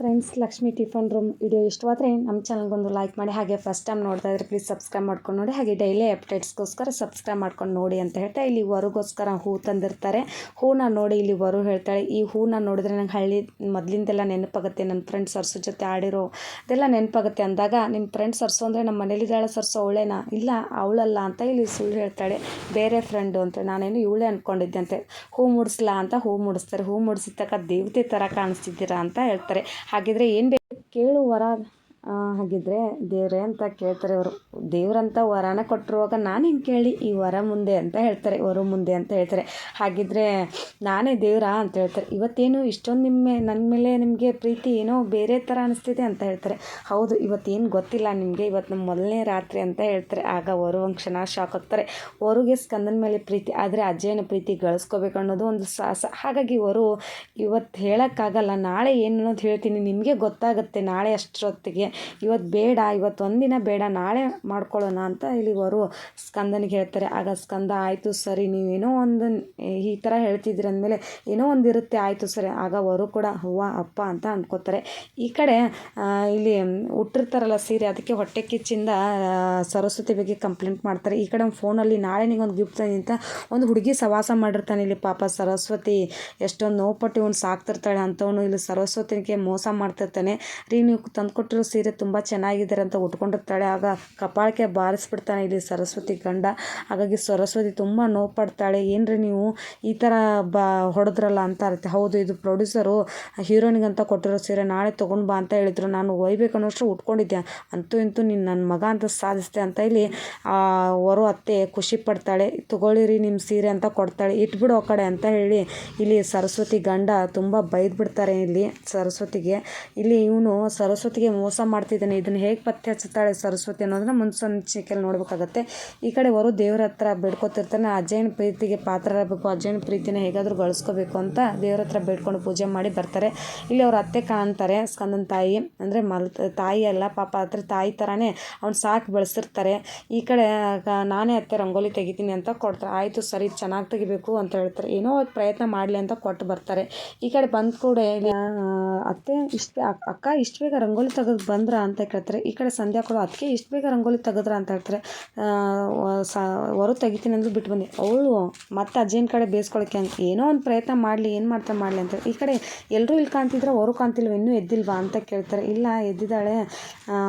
Friends Lakshmi tiffin room video ಇಷ್ಟವಾದರೆ ನಮ್ಮ ಚಾನಲ್ಗೊಂದು like ಮಾಡಿ, ಹಾಗೆ ಫಸ್ಟ್ ಟೈಮ್ ನೋಡ್ತಾ ಇದ್ರೆ ಪ್ಲೀಸ್ ಸಬ್ಸ್ಕ್ರೈಬ್ ಮಾಡ್ಕೊಂಡು ನೋಡಿ, ಹಾಗೆ ಡೈಲಿ ಅಪ್ಡೇಟ್ಸ್ಗೋಸ್ಕರ ಸಬ್ಸ್ಕ್ರೈಬ್ ಮಾಡ್ಕೊಂಡು ನೋಡಿ ಅಂತ ಹೇಳ್ತಾ ಇಲ್ಲಿ ವರುಗೋಸ್ಕರ ಹೂ ತಂದಿರ್ತಾರೆ. ಹೂನ ನೋಡಿ ಇಲ್ಲಿ ವರು ಹೇಳ್ತಾಳೆ. ಈ ಹೂನ ನೋಡಿದ್ರೆ ನಂಗೆ ಹಳ್ಳಿ ಮೊದಲಿಂದೆಲ್ಲ ನೆನಪಾಗುತ್ತೆ. ನನ್ನ ಫ್ರೆಂಡ್ಸ್ ಸರ್ಸು ಜೊತೆ ಆಡಿರೋ ಅದೆಲ್ಲ ನೆನಪಾಗುತ್ತೆ. ಅಂದಾಗ ನಿಮ್ಮ ಫ್ರೆಂಡ್ ಸರ್ಸು ಅಂದರೆ ನಮ್ಮ ಮನೇಲಿದ್ದಾಳೆ ಸರ್ಸು, ಅವಳೇನಾ? ಇಲ್ಲ, ಅವಳಲ್ಲ ಅಂತ ಇಲ್ಲಿ ಸುಳ್ಳು ಹೇಳ್ತಾಳೆ. ಬೇರೆ ಫ್ರೆಂಡು ಅಂತ ನಾನೇನು ಇವಳೇ ಅಂದ್ಕೊಂಡಿದ್ದೆ ಅಂತೆ. ಹೂ ಮುಡಿಸ್ಲಾ ಅಂತ ಹೂ ಮುಡಿಸ್ತಾರೆ. ಹೂ ಮುಡಿಸಿದ ತಕ್ಕ ದೇವತೆ ಥರ ಕಾಣಿಸ್ತಿದ್ದೀರಾ ಅಂತ ಹೇಳ್ತಾರೆ. ಹಾಗಿದ್ರೆ ಏನು ಬೇಕು ಕೇಳು ವರ ಆ, ಹಾಗಿದ್ರೆ ದೇವ್ರೆ ಅಂತ ಕೇಳ್ತಾರೆ ಅವರು ದೇವ್ರಂತ ವರನ ಕೊಟ್ಟಿರುವಾಗ ನಾನು ಹಿಂಗೆ ಕೇಳಿ ಈ ವರ ಮುಂದೆ ಅಂತ ಹೇಳ್ತಾರೆ ವರ ಮುಂದೆ ಅಂತ ಹೇಳ್ತಾರೆ. ಹಾಗಿದ್ರೆ ನಾನೇ ದೇವ್ರಾ ಅಂತ ಹೇಳ್ತಾರೆ. ಇವತ್ತೇನು ಇಷ್ಟೊಂದು ನಿಮ್ಮ ನನ್ನ ಮೇಲೆ ನಿಮಗೆ ಪ್ರೀತಿ ಏನೋ ಬೇರೆ ಥರ ಅನಿಸ್ತಿದೆ ಅಂತ ಹೇಳ್ತಾರೆ. ಹೌದು ಇವತ್ತೇನು ಗೊತ್ತಿಲ್ಲ ನಿಮಗೆ ಇವತ್ತು ನಮ್ಮ ಮೊದಲನೇ ರಾತ್ರಿ ಅಂತ ಹೇಳ್ತಾರೆ. ಆಗ ವರು ಶಾಕ್ ಆಗ್ತಾರೆ. ವರುಗೆ ಸ್ಕಂದನ ಮೇಲೆ ಪ್ರೀತಿ ಆದರೆ ಅಜ್ಜನ ಪ್ರೀತಿ ಗಳಿಸ್ಕೋಬೇಕು ಅನ್ನೋದು ಒಂದು ಸಾಹಸ. ಹಾಗಾಗಿ ವರು ಇವತ್ತು ಹೇಳೋಕ್ಕಾಗಲ್ಲ ನಾಳೆ ಏನು ಅನ್ನೋದು ಹೇಳ್ತೀನಿ ನಿಮಗೆ ಗೊತ್ತಾಗುತ್ತೆ ನಾಳೆ ಅಷ್ಟರೊತ್ತಿಗೆ ಇವತ್ತು ಬೇಡ ಇವತ್ತು ಒಂದಿನ ಬೇಡ, ನಾಳೆ ಮಾಡ್ಕೊಳ್ಳೋಣ ಅಂತ ಇಲ್ಲಿ ವರು ಸ್ಕಂದನಿಗೆ ಹೇಳ್ತಾರೆ. ಆಗ ಸ್ಕಂದ, ಆಯಿತು ಸರಿ ನೀವೇನೋ ಒಂದು ಈ ಥರ ಹೇಳ್ತಿದ್ದೀರ ಅಂದಮೇಲೆ ಏನೋ ಒಂದು ಇರುತ್ತೆ, ಆಯಿತು ಸರಿ. ಆಗ ವರು ಕೂಡ, ಹೂವ, ಅಪ್ಪ ಅಂತ ಅಂದ್ಕೋತಾರೆ ಈ ಕಡೆ ಇಲ್ಲಿ ಹುಟ್ಟಿರ್ತಾರಲ್ಲ ಸೀರೆ, ಅದಕ್ಕೆ ಹೊಟ್ಟೆ ಕಿಚ್ಚಿಂದ ಸರಸ್ವತಿ ಬಗ್ಗೆ ಕಂಪ್ಲೇಂಟ್ ಮಾಡ್ತಾರೆ. ಈ ಕಡೆ ಫೋನಲ್ಲಿ ನಾಳೆ ನಿಗೊಂದು ಗಿಫ್ಟ್ ಅಂತ ಒಂದು ಹುಡುಗಿ ಸವಾಸ ಮಾಡಿರ್ತಾನೆ. ಇಲ್ಲಿ ಪಾಪ ಸರಸ್ವತಿ ಎಷ್ಟೊಂದು ನೋವು ಪಟ್ಟು ಇವನು ಸಾಕ್ತಿರ್ತಾಳೆ ಅಂತವನು ಇಲ್ಲಿ ಸರಸ್ವತಿಗೆ ಮೋಸ ಮಾಡ್ತಿರ್ತಾನೆ. ರೀ, ನೀವು ತಂದುಕೊಟ್ಟಿರೋ ಸೀರೆ ತುಂಬ ಚೆನ್ನಾಗಿದ್ದಾರೆ ಅಂತ ಉಟ್ಕೊಂಡಿರ್ತಾಳೆ. ಆಗ ಕಪಾಳಕ್ಕೆ ಬಾರಿಸ್ಬಿಡ್ತಾನೆ ಇಲ್ಲಿ ಸರಸ್ವತಿ ಗಂಡ. ಹಾಗಾಗಿ ಸರಸ್ವತಿ ತುಂಬ ನೋವು ಪಡ್ತಾಳೆ ಏನ್ರಿ ನೀವು ಈ ಥರ ಬ ಹೊಡೆದ್ರಲ್ಲ ಅಂತ ಇರುತ್ತೆ ಹೌದು, ಇದು ಪ್ರೊಡ್ಯೂಸರು ಹೀರೋನಿಗಂತ ಕೊಟ್ಟಿರೋ ಸೀರೆ. ನಾಳೆ ತೊಗೊಂಡು ಬಾ ಅಂತ ಹೇಳಿದ್ರು. ನಾನು ಒಯ್ಬೇಕು ಅನ್ನೋಷ್ಟು ಉಟ್ಕೊಂಡಿದ್ದೆ. ಅಂತೂ ಇಂತೂ ನೀನು ನನ್ನ ಮಗ ಅಂತ ಸಾಧಿಸ್ದೆ ಅಂತ ಇಲ್ಲಿ ವರು ಅತ್ತೆ ಖುಷಿ ಪಡ್ತಾಳೆ. ತಗೊಳ್ಳಿರಿ ನಿಮ್ಮ ಸೀರೆ ಅಂತ ಕೊಡ್ತಾಳೆ. ಇಟ್ಬಿಡು ಆ ಕಡೆ ಅಂತ ಹೇಳಿ ಇಲ್ಲಿ ಸರಸ್ವತಿ ಗಂಡ ತುಂಬ ಬೈದ್ಬಿಡ್ತಾರೆ ಇಲ್ಲಿ ಸರಸ್ವತಿಗೆ. ಇಲ್ಲಿ ಇವನು ಸರಸ್ವತಿಗೆ ಮೋಸ ಮಾಡ್ತಿದ್ದಾನೆ. ಇದನ್ನು ಹೇಗೆ ಪತ್ತೆ ಹಚ್ಚುತ್ತಾಳೆ ಸರಸ್ವತಿ ಅನ್ನೋದನ್ನ ಮುನ್ಸಂಚಿಕೆಯಲ್ಲಿ ನೋಡಬೇಕಾಗತ್ತೆ. ಈ ಕಡೆ ವರು ದೇವ್ರ ಹತ್ರ ಬೇಡ್ಕೊತಿರ್ತಾನೆ. ಅಜಯನ ಪ್ರೀತಿಗೆ ಪಾತ್ರರಾಗಬೇಕು. ಅಜ್ಜಯನ ಪ್ರೀತಿನ ಹೇಗಾದರೂ ಗಳಿಸ್ಕೋಬೇಕು ಅಂತ ದೇವ್ರ ಹತ್ರ ಬೇಡ್ಕೊಂಡು ಪೂಜೆ ಮಾಡಿ ಬರ್ತಾರೆ. ಇಲ್ಲಿ ಅವ್ರ ಅತ್ತೆ ಕಾಣ್ತಾರೆ, ಸ್ಕಂದನ ತಾಯಿ. ಅಂದರೆ ಮಲ್, ತಾಯಿ ಅಲ್ಲ, ಪಾಪ ಹತ್ರ ತಾಯಿ ಥರನೇ ಅವ್ನು ಸಾಕು ಬೆಳೆಸಿರ್ತಾರೆ. ಈ ಕಡೆ ನಾನೇ ಅತ್ತೆ ರಂಗೋಲಿ ತೆಗಿತೀನಿ ಅಂತ ಕೊಡ್ತಾರೆ. ಆಯಿತು ಸರಿ, ಚೆನ್ನಾಗಿ ತೆಗಿಬೇಕು ಅಂತ ಹೇಳ್ತಾರೆ. ಏನೋ ಪ್ರಯತ್ನ ಮಾಡಲಿ ಅಂತ ಕೊಟ್ಟು ಬರ್ತಾರೆ. ಈ ಕಡೆ ಬಂದ ಕೂಡ ಅತ್ತೆ ಇಷ್ಟು, ಅಕ್ಕ ಇಷ್ಟು ಬೇಗ ರಂಗೋಲಿ ತೆಗೆದು ಬಂದ್ರ ಅಂತ ಕೇಳ್ತಾರೆ. ಈ ಕಡೆ ಸಂಧ್ಯಾ ಕೂಡ ಅದಕ್ಕೆ ಇಷ್ಟು ಬೇಗ ರಂಗೋಲಿ ತೆಗೆದ್ರ? ಅಂತ ಹೇಳ್ತಾರೆ. ಸ ಹೊರ ತೆಗಿತೀನಿ ಅಂದ್ರೆ ಬಿಟ್ಟು ಬಂದೆ ಅವಳು ಮತ್ತೆ ಅಜ್ಜಿನ ಕಡೆ ಬೇಸ್ಕೊಳಕ್ಕೆ ಅಂತ ಏನೋ ಒಂದು ಪ್ರಯತ್ನ ಮಾಡಲಿ, ಏನು ಮಾಡ್ತಾ ಮಾಡಲಿ ಅಂತ. ಈ ಕಡೆ ಎಲ್ಲರೂ ಇಲ್ಲಿ ಕಾಣ್ತಿದ್ರೆ ಹೊರ ಕಾಣ್ತಿಲ್ವ, ಇನ್ನೂ ಎದ್ದಿಲ್ವಾ ಅಂತ ಕೇಳ್ತಾರೆ. ಇಲ್ಲ, ಎದ್ದಿದ್ದಾಳೆ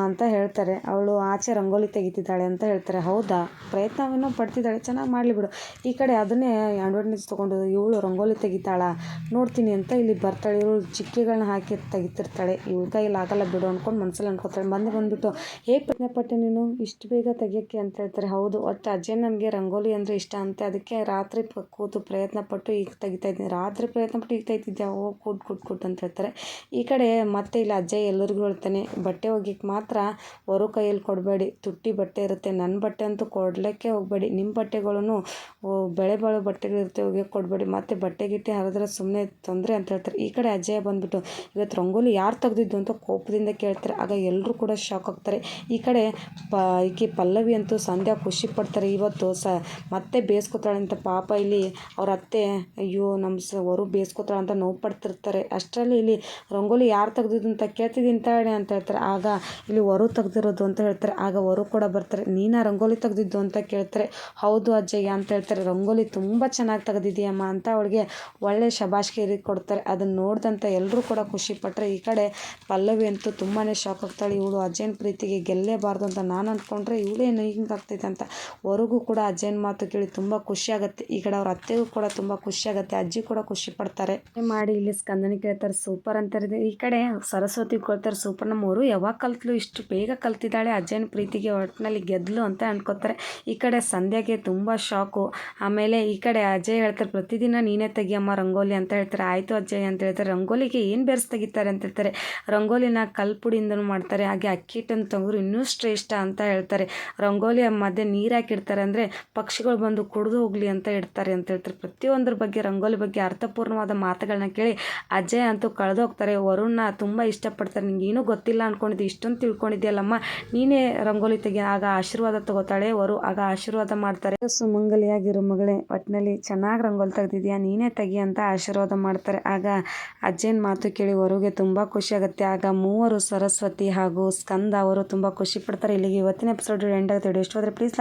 ಅಂತ ಹೇಳ್ತಾರೆ. ಅವಳು ಆಚೆ ರಂಗೋಲಿ ತೆಗಿತಿದ್ದಾಳೆ ಅಂತ ಹೇಳ್ತಾರೆ. ಹೌದಾ? ಪ್ರಯತ್ನವೇನೋ ಪಡ್ತಿದ್ದಾಳೆ. ಚೆನ್ನಾಗಿ ಮಾಡಲಿ ಬಿಡು. ಈ ಕಡೆ ಅದನ್ನೇ ಅಡ್ವರ್ಟೈಸ್ ತೊಗೊಂಡು ಇವಳು ರಂಗೋಲಿ ತೆಗಿತಾಳ? ನೋಡ್ತೀನಿ ಅಂತ ಇಲ್ಲಿ ಬರ್ತಾಳೆ. ಇವಳು ಚಿಕ್ಕಿಗಳನ್ನ ಹಾಕಿ ತೆಗಿತಿರ್ತಾಳೆ. ಇವಳ ಕೈಯಲ್ಲಿ ಆಗಲ್ಲ ಬಿಡು ಅಂದ್ಕೊಂಡು ಮನಸ್ಸಲ್ಲಿ ಅನ್ಕೋತಾರೆ. ಬಂದು ಬಂದುಬಿಟ್ಟು ಹೇಗೆ ಪ್ರಯತ್ನ ಪಟ್ಟೆ ನೀನು, ಇಷ್ಟು ಬೇಗ ತೆಗಿಯೋಕ್ಕೆ? ಅಂತ ಹೇಳ್ತಾರೆ. ಹೌದು, ಒಟ್ಟು ಅಜ್ಜೆ ನನಗೆ ರಂಗೋಲಿ ಅಂದರೆ ಇಷ್ಟ ಅಂತೆ. ಅದಕ್ಕೆ ರಾತ್ರಿ ಕೂತು ಪ್ರಯತ್ನ ಪಟ್ಟು ಈಗ ತೆಗಿತಾ ಇದ್ದೀನಿ. ರಾತ್ರಿ ಪ್ರಯತ್ನ ಪಟ್ಟು ಈಗ ತೆಗಿತಿದ್ದೆ ಓ ಕೂಡ್ ಕೂಡ್ ಕೂಡ್ ಅಂತ ಹೇಳ್ತಾರೆ. ಈ ಕಡೆ ಮತ್ತೆ ಇಲ್ಲ, ಅಜ್ಜ ಎಲ್ಲರಿಗೂ ಹೇಳ್ತಾನೆ, ಬಟ್ಟೆ ಒಗ್ಯಕ್ಕೆ ಮಾತ್ರ ಹೊರ ಕೈಯಲ್ಲಿ ಕೊಡಬೇಡಿ. ತುಟ್ಟಿ ಬಟ್ಟೆ ಇರುತ್ತೆ. ನನ್ನ ಬಟ್ಟೆ ಅಂತೂ ಕೊಡಲಿಕ್ಕೆ ಹೋಗಬೇಡಿ. ನಿಮ್ಮ ಬಟ್ಟೆಗಳನ್ನು ಬೆಳೆ ಬಾಳೋ ಬಟ್ಟೆಗಳಿರುತ್ತೆ, ಒಗ್ಯಕ್ಕೆ ಕೊಡಬೇಡಿ. ಮತ್ತೆ ಬಟ್ಟೆ ಗಿಟ್ಟೆ ಹರಿದ್ರೆ ಸುಮ್ಮನೆ ತೊಂದರೆ ಅಂತ ಹೇಳ್ತಾರೆ. ಈ ಕಡೆ ಅಜ್ಜಯ್ಯ ಬಂದ್ಬಿಟ್ಟು, ಇವತ್ತು ರಂಗೋಲಿ ಯಾರು ತೆಗೆದಿದ್ದು? ಅಂತ ಕೋಪದಿಂದ ಕೇಳ್ತಾರೆ. ಎಲ್ಲರೂ ಕೂಡ ಶಾಕ್ ಆಗ್ತಾರೆ. ಈ ಕಡೆ ಪ, ಈಕೆ ಪಲ್ಲವಿ ಅಂತೂ ಸಂಧ್ಯಾ ಖುಷಿ ಪಡ್ತಾರೆ. ಇವತ್ತು ಸ, ಮತ್ತೆ ಬೇಯಿಸ್ಕೊತಾಳೆ ಅಂತ ಪಾಪ ಇಲ್ಲಿ ಅವ್ರ ಅತ್ತೆ, ಅಯ್ಯೋ ನಮ್ಮ ಸ ವರು ಬೇಯಿಸ್ಕೊತಾಳೆ ಅಂತ ನೋವು ಪಡ್ತಿರ್ತಾರೆ. ಅಷ್ಟರಲ್ಲಿ ಇಲ್ಲಿ ರಂಗೋಲಿ ಯಾರು ತೆಗ್ದಿದ್ದು ಅಂತ ಕೇಳ್ತಿದ್ದೀನಿ ತಾಳೆ ಅಂತ ಹೇಳ್ತಾರೆ. ಆಗ ಇಲ್ಲಿ ವರು ತೆಗ್ದಿರೋದು ಅಂತ ಹೇಳ್ತಾರೆ. ಆಗ ವರು ಕೂಡ ಬರ್ತಾರೆ. ನೀನಾ ರಂಗೋಲಿ ತೆಗ್ದಿದ್ದು ಅಂತ ಕೇಳ್ತಾರೆ. ಹೌದು ಅಜ್ಜಯ್ಯ ಅಂತ ಹೇಳ್ತಾರೆ. ರಂಗೋಲಿ ತುಂಬ ಚೆನ್ನಾಗಿ ತೆಗ್ದಿದೆಯಮ್ಮ ಅಂತ ಅವಳಿಗೆ ಒಳ್ಳೆ ಶಬಾಷ್ಕೇರಿ ಕೊಡ್ತಾರೆ. ಅದನ್ನು ನೋಡಿದಂಥ ಎಲ್ಲರೂ ಕೂಡ ಖುಷಿ ಪಟ್ಟರೆ ಈ ಕಡೆ ಪಲ್ಲವಿ ಅಂತೂ ತುಂಬಾ ಶಾಕ್ ಆಗ್ತಾಳೆ ಇವಳು ಅಜ್ಜನ ಪ್ರೀತಿಗೆ ಗೆಲ್ಲೇಬಾರ್ದು ಅಂತ ನಾನು ಅಂದ್ಕೊಂಡ್ರೆ ಇವಳೇನು ಹಿಂಗೆ ಆಗ್ತೈತೆ ಅಂತ. ಹೊರಗೂ ಕೂಡ ಅಜ್ಜನ ಮಾತು ಕೇಳಿ ತುಂಬ ಖುಷಿ ಆಗುತ್ತೆ ಈ ಕಡೆ ಅವ್ರ ಅತ್ತೆಗೂ ಕೂಡ ತುಂಬ ಖುಷಿ ಆಗುತ್ತೆ ಅಜ್ಜಿ ಕೂಡ ಖುಷಿ ಪಡ್ತಾರೆ. ಮಾಡಿ, ಇಲ್ಲಿ ಸ್ಕಂದನ ಕೇಳ್ತಾರೆ, ಸೂಪರ್ ಅಂತಾರೆ ಈ ಕಡೆ ಸರಸ್ವತಿ ಕೇಳ್ತಾರೆ, ಸೂಪರ್ ನಮ್ಮವರು ಯಾವಾಗ ಕಲ್ತ್ಲು? ಇಷ್ಟು ಬೇಗ ಕಲ್ತಿದ್ದಾಳೆ ಅಜ್ಜನ ಪ್ರೀತಿಗೆ ಒಟ್ಟಿನಲ್ಲಿ ಗೆದ್ಲು ಅಂತ ಅನ್ಕೋತಾರೆ. ಈ ಕಡೆ ಸಂಧ್ಯಾಗೆ ತುಂಬ ಶಾಕು. ಆಮೇಲೆ ಈ ಕಡೆ ಅಜಯ್ ಹೇಳ್ತಾರೆ, ಪ್ರತಿದಿನ ನೀನೇ ತೆಗಿಯಮ್ಮ ರಂಗೋಲಿ ಅಂತ ಹೇಳ್ತಾರೆ. ಆಯಿತು ಅಜ್ಜಯ್ ಅಂತ ಹೇಳ್ತಾರೆ. ರಂಗೋಲಿಗೆ ಏನು ಬೆರೆಸಿ ತೆಗಿತಾರೆ ಅಂತ ಹೇಳ್ತಾರೆ. ರಂಗೋಲಿನ ಕಲ್ಪುಡಿಯಿಂದ ಮಾಡ್ತಾರೆ, ಹಾಗೆ ಅಕ್ಕಿ ಹಿಟ್ಟನ್ನು ತಂಗ್ರು ಇನ್ನೂ ಶ್ರೇಷ್ಠ ಅಂತ ಹೇಳ್ತಾರೆ. ರಂಗೋಲಿಯ ಮಧ್ಯೆ ನೀರು ಹಾಕಿಡ್ತಾರೆ ಅಂದರೆ ಪಕ್ಷಿಗಳು ಬಂದು ಕುಡಿದು ಹೋಗಲಿ ಅಂತ ಇಡ್ತಾರೆ ಅಂತ ಹೇಳ್ತಾರೆ. ಪ್ರತಿಯೊಂದ್ರ ಬಗ್ಗೆ, ರಂಗೋಲಿ ಬಗ್ಗೆ ಅರ್ಥಪೂರ್ಣವಾದ ಮಾತುಗಳನ್ನ ಕೇಳಿ ಅಜಯ್ ಅಂತೂ ಕಳೆದೋಗ್ತಾರೆ ವರುಣ್ನ ತುಂಬ ಇಷ್ಟಪಡ್ತಾರೆ. ನಿಂಗೆ ಏನೂ ಗೊತ್ತಿಲ್ಲ ಅಂದ್ಕೊಂಡಿದ್ದೆ ಇಷ್ಟೊಂದು ತಿಳ್ಕೊಂಡಿದ್ಯಲ್ಲಮ್ಮ, ನೀನೇ ರಂಗೋಲಿ ತೆಗಿ, ಆಗ ಆಶೀರ್ವಾದ ತಗೋತಾಳೆ. ವರು ಆಗ ಆಶೀರ್ವಾದ ಮಾಡ್ತಾರೆ. ಸುಮಂಗಲಿಯಾಗಿರೋ ಮಗಳೇ ಒಟ್ಟಿನಲ್ಲಿ ಚೆನ್ನಾಗಿ ರಂಗೋಲಿ ತೆಗ್ದಿದ್ಯಾ, ನೀನೇ ತೆಗಿ ಅಂತ ಆಶೀರ್ವಾದ ಮಾಡ್ತಾರೆ. ಆಗ ಅಜ್ಜನ ಮಾತು ಕೇಳಿ ವರುಗೆ ತುಂಬ ಖುಷಿ ಆಗುತ್ತೆ. ಆಗ ಮೂವರು ಸರಸ್ವತಿ ಹಾಗೂ ಸ್ಕಂದ ಅವರು ತುಂಬಾ ಖುಷಿ ಪಡ್ತಾರೆ. ಇಲ್ಲಿಗೆ ಇವತ್ತಿನ ಎಪಿಸೋಡ್ ಎಂಡ್ ಆಗುತ್ತೆ ಇಷ್ಟವಾದರೆ ಪ್ಲೀಸ್